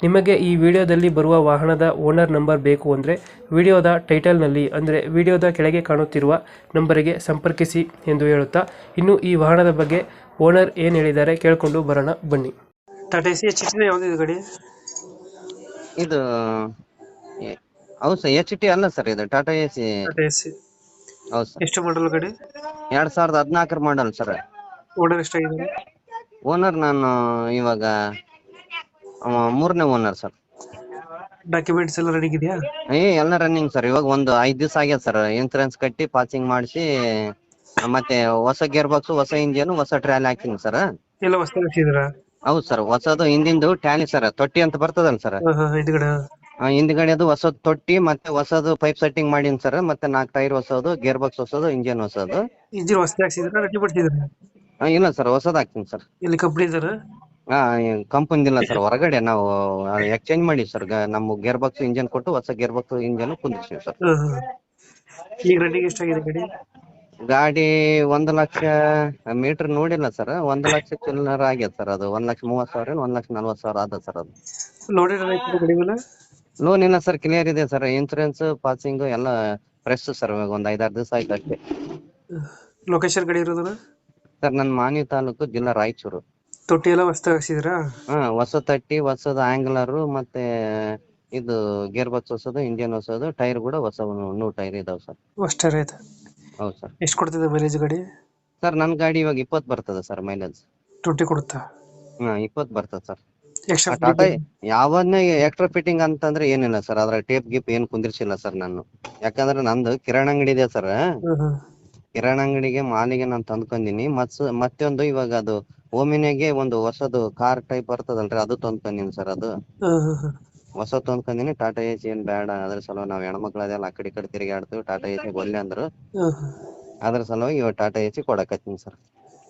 ನಿಮಗೆ ಈ ವಿಡಿಯೋದಲ್ಲಿ ಬರುವ ವಾಹನದ ಓನರ್ ನಂಬರ್ ಬೇಕು ಅಂದರೆ ವಿಡಿಯೋದ ಟೈಟಲ್ನಲ್ಲಿ ಅಂದರೆ ವಿಡಿಯೋದ ಕೆಳಗೆ ಕಾಣುತ್ತಿರುವ ನಂಬರಿಗೆ ಸಂಪರ್ಕಿಸಿ ಎಂದು ಹೇಳುತ್ತಾ ಇನ್ನು ಈ ವಾಹನದ ಬಗ್ಗೆ ಓನರ್ ಏನು ಹೇಳಿದ್ದಾರೆ ಕೇಳಿಕೊಂಡು ಬರೋಣ ಬನ್ನಿ. ಟಾಟಾ ಎಸಿ ಎಚ್ ಟಿ ಯಾವುದಿದೆ ಗಾಡಿ? ಇದು ಎ- ಹೌದು ಸರ್ ಎಚ್ ಟಿ ಅಲ್ಲ ಸರ್ ಇದು Tata Ace. Tata Ace ಹೌದು ಸರ್. ಎಷ್ಟು ಮಾಡಲ್ ಗಾಡಿ? ಎರಡ್ ಸಾವಿರದ ಹದಿನಾಲ್ಕರ ಮಾಡಲ್ ಸರ್. ಓನರ್ ಎಷ್ಟಾಗಿದೆ? ಓನರ್ ನಾನು ಇವಾಗ ಮೂರನೇ ಓನರ್ ಸರ್ ಡಾಕ್ಯುಮೆಂಟ್ಸ್ ಎಲ್ಲ ರೆಡಿ ಇದೆಯಾ? ಏ ಎಲ್ಲ ರನ್ನಿಂಗ್ ಸರ್ ಇವಾಗ ಒಂದು ಐದು ದಿವಸ ಆಗ್ಯದ ಸರ್ ಇನ್ಸೂರೆನ್ಸ್ ಕಟ್ಟಿ ಪಾಸಿಂಗ್ ಮಾಡಿಸಿ ಮತ್ತೆ ಹೊಸ ಗೇರ್ ಬಾಕ್ಸ್ ಹೊಸ ಇಂಜಿನ್ ಹೊಸ ಟ್ರ್ಯಾಲಿ ಹಾಕಿನಿ ಸರ್ ಎಲ್ಲ ಹೊಸ ಹೌದು ಸರ್ ಹೊಸದು ಹಿಂದಿಂದು ಟ್ಯಾಲಿ ಸರ್ ತೊಟ್ಟಿ ಅಂತ ಬರ್ತದಲ್ಲ ಸರ್ ಹಿಂದ್ಗಡೆ ಹಿಂದ್ಗಡೆದು ಹೊಸದು ತೊಟ್ಟಿ ಮತ್ತೆ ಹೊಸದು ಪೈಪ್ ಸೆಟ್ಟಿಂಗ್ ಮಾಡೀನಿ ಸರ್ ಮತ್ತೆ ನಾಲ್ಕು ಟೈರ್ ಹೊಸದು ಗೇರ್ ಬಾಕ್ಸ್ ಹೊಸದು ಇಂಜಿನ್ ಹೊಸದು. ಇಂಜಿನ್ ಹೊಸ್ದಾಗಿ ಹಾಕ್ಸಿದ್ದೀರಾ? ರೆಡಿ ಇಲ್ಲ ಸರ್ ಹೊಸದು ಹಾಕ್ತೀನಿ ಸರ್ ಇಲ್ಲಿ ಕಂಪ್ನಿ ಇದ್ದಾರಾ ಹಾ ಕಂಪನಿದಿಲ್ಲ ಸರ್ ಹೊರಗಡೆ ನಾವು ಎಕ್ಸ್ಚೇಂಜ್ ಮಾಡಿ ಸರ್ ನಮ್ಮ ಗೇರ್ ಬಾಕ್ಸ್ ಇಂಜನ್ ಕೊಟ್ಟು ಹೊಸ ಗೇರ್ ಬಾಕ್ಸ್ ಇಂಜನ್ ಕುಂದಿರ್ತೀವಿ ಸರ್ ಈಗ ರನ್ನಿಂಗ್ ಎಷ್ಟಾಗಿದೆ ಗಾಡಿ? ಗಾಡಿ ಒಂದು ಲಕ್ಷ ಮೀಟರ್ ನೋಡಿಲ್ಲ ಸರ್ ಒಂದು ಲಕ್ಷ ಚಿಲ್ಲರ್ ಆಗ್ಯದ ಸರ್ ಅದು ಒಂದ್ ಲಕ್ಷ ಮೂವತ್ತು ಸಾವಿರ ಏನ್ ಒಂದ್ ಲಕ್ಷ ನಲ್ವತ್ ಸಾವಿರ ಅದ. ಸರ್ ಅದು ಲೋನ್ ಇಲ್ಲ ಸರ್ ಕ್ಲಿಯರ್ ಇದೆ ಸರ್ ಇನ್ಸೂರೆನ್ಸ್ ಪಾಸಿಂಗ್ ಎಲ್ಲ ಫ್ರೆಶ್ ಸರ್ ಇವಾಗ ಒಂದ್ ಐದಾರು ದಿವಸ ಆಯ್ತು ಅಷ್ಟೇ. ಲೊಕೇಶನ್ ಗಾಡಿ ಇರೋದನ್ನ ಸರ್ ನನ್ನ ಮಾನ್ಯ ತಾಲೂಕು ಜಿಲ್ಲಾ ರಾಯಚೂರು. ತೊಟ್ಟಿ ಎಲ್ಲ ಹೊಸ್ದಾಗಿ ಹಾಕ್ಸಿದ್ದೀರಾ ಹಾ ಹೊಸ ತಟ್ಟಿ ಹೊಸದ ಆಂಗ್ಲರ್ ಮತ್ತೆ ಇದು ಗೇರ್ ಬಾಕ್ಸ್ ಹೊಸದು ಇಂಜಿನ್ ಹೊಸದು ಟೈರ್ ಕೂಡ ಹೊಸ ನೂರು ಟೈರ್ ಇದಾವೆ ಸರ್. ಅಷ್ಟೇ ಆಯ್ತು? ಹೌದು ಸರ್. ಎಷ್ಟು ಕೊಡ್ತಿದೆ ಮೈಲೇಜ್ ಗಾಡಿ? ಸರ್ ನನ್ನ ಗಾಡಿ ಇವಾಗ ಇಪ್ಪತ್ತು ಬರ್ತದೆ ಸರ್ ಮೈಲೇಜ್ ತೊಟ್ಟಿ ಕೊಡುತ್ತಾ? ಹಾ ಇಪ್ಪತ್ತು ಬರ್ತದೆ ಸರ್. ಎಕ್ಸ್ಟ್ರಾ ಟಾಟಾ ಯಾವನ್ನೇ ಎಕ್ಸ್ಟ್ರಾ ಫಿಟ್ಟಿಂಗ್ ಅಂತಂದ್ರೆ ಏನಿಲ್ಲ ಸರ್ ಅದ್ರ ಟೇಪ್ ಗಿಪ್ ಏನ್ ಕುಂದಿರ್ಸಿಲ್ಲ ಸರ್ ನಾನು. ಯಾಕಂದ್ರೆ ನಂದು ಕಿರಾಣಿ ಅಂಗಡಿ ಇದೆ ಸರ್. ಕಿರಾಣಿ ಅಂಗಡಿಗೆ ಮಾಲಿಗೆ ನಾನು ತಂದ್ಕೊಂಡಿನಿ. ಮತ್ಸ್ ಮತ್ತೊಂದು ಇವಾಗ ಅದು ಓಮಿನಿಗೆ ಒಂದು ಹೊಸದು ಕಾರ್ ಟೈಪ್ ಬರ್ತದಲ್ರಿ ಅದು ತಂದ್ಕೊಂಡಿನಿ ಸರ್ ಅದು. ಹೊಸ ತಂದ್ಕೊಂಡಿನಿ. ಟಾಟಾ ಎಸಿ ಏನ್ ಬೇಡ ಅದ್ರ ಸಲುವಾಗಿ ನಾವ್ ಹೆಣ್ಮಕ್ಳು ಅದೆಲ್ಲ ಆ ಕಡೆ ಈ ಕಡೆ ತಿರುಗಾಡ್ತೀವಿ ಟಾಟಾ ಎಸಿ ಒಲ್ಲೆ ಅಂದ್ರು. ಅದ್ರ ಸಲುವಾಗಿ ಇವಾಗ ಟಾಟಾ ಎಸಿ ಕೊಡಕತ್ತೀನಿ ಸರ್.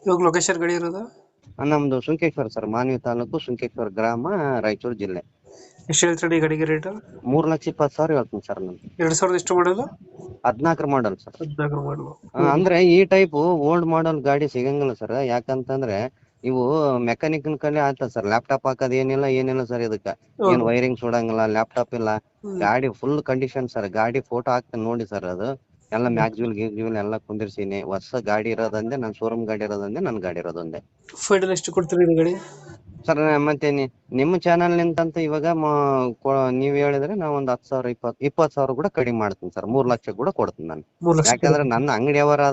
ಇವಾಗ ಲೊಕೇಶನ್ ಗಡಿ ಇರೋದು? ನಮ್ದು ಸುಂಕೇಶ್ವರ ಸರ್ ಮಾನ್ವಿ ತಾಲೂಕು ಸುಂಕೇಶ್ವರ ಗ್ರಾಮ ರಾಯಚೂರು ಜಿಲ್ಲೆ. ಎಷ್ಟು ಹೇಳ್ತಾರೆ ಈ ಗಾಡಿಗೆ ರೇಟ್? ಮೂರ್ ಲಕ್ಷ ಇಪ್ಪತ್ತು ಸಾವಿರ ಹೇಳ್ತೀನಿ ಸರ್ ನಾನು ಎರಡ್ ಸಾವಿರದ ಎಷ್ಟು ಹದ್ನಾಲ್ಕರ ಮಾಡಲ್ ಸರ್ ಹದಿನಾಲ್ಕು ಮಾಡಲು ಅಂದ್ರೆ ಈ ಟೈಪ್ ಓಲ್ಡ್ ಮಾಡಲ್ ಗಾಡಿ ಸಿಗಂಗಿಲ್ಲ ಸರ್ ಯಾಕಂತಂದ್ರೆ ಇವು ಮೆಕ್ಯಾನಿಕ್ ಕಲೆ ಆತ ಸರ್ ಲ್ಯಾಪ್ಟಾಪ್ ಹಾಕೋದ್ ಏನಿಲ್ಲ ಏನಿಲ್ಲ ಸರ್ ಇದಕ್ಕ. ಏನ್ ವೈರಿಂಗ್ ಸುಡಂಗಿಲ್ಲ ಲ್ಯಾಪ್ಟಾಪ್ ಇಲ್ಲ. ಗಾಡಿ ಫುಲ್ ಕಂಡೀಷನ್ ಸರ್ ಗಾಡಿ ಫೋಟೋ ಹಾಕ್ತೇನೆ ನೋಡಿ ಸರ್ ಅದು. ಎಲ್ಲ ಮ್ಯಾಗ್ಜುವಲ್ ಗಿಗ್ಜುವಲ್ ಎಲ್ಲ ಕುಂದಿರ್ಸೀನಿ. ಹೊಸ ಗಾಡಿ ಇರೋದಂದೆ ನನ್ನ ಶೋರೂಮ್ ಗಾಡಿ ಇರೋದಂದೆ ನನ್ನ ಗಾಡಿ ಇರೋದೊಂದೇ ಫೈನಲ್ ಎಷ್ಟು ಕೊಡ್ತೀರಿ ಗಾಡಿ? ಸರ್ ಮತ್ತೆ ನಿಮ್ಮ ಚಾನಲ್ ನಿಂತಂತ ಇವಾಗ ಮ- ಕೊ- ನೀವ್ ಹೇಳಿದ್ರೆ ನಾ ಒಂದ್ ಹತ್ತು ಸಾವಿರ ಇಪ್ಪತ್ ಇಪ್ಪತ್ ಸಾವಿರ ಕೂಡ ಕಡಿಮೆ ಮಾಡ್ತೀನಿ ಸರ್. ಮೂರ್ ಲಕ್ಷ ಕೂಡ ಕೊಡ್ತೀನಿ ನಾನು. ಯಾಕಂದ್ರ ಲಕ್ಷ ಯಾಕಂದ್ರೆ ನನ್ನ ಅಂಗಡಿ ವ್ಯವಹಾರ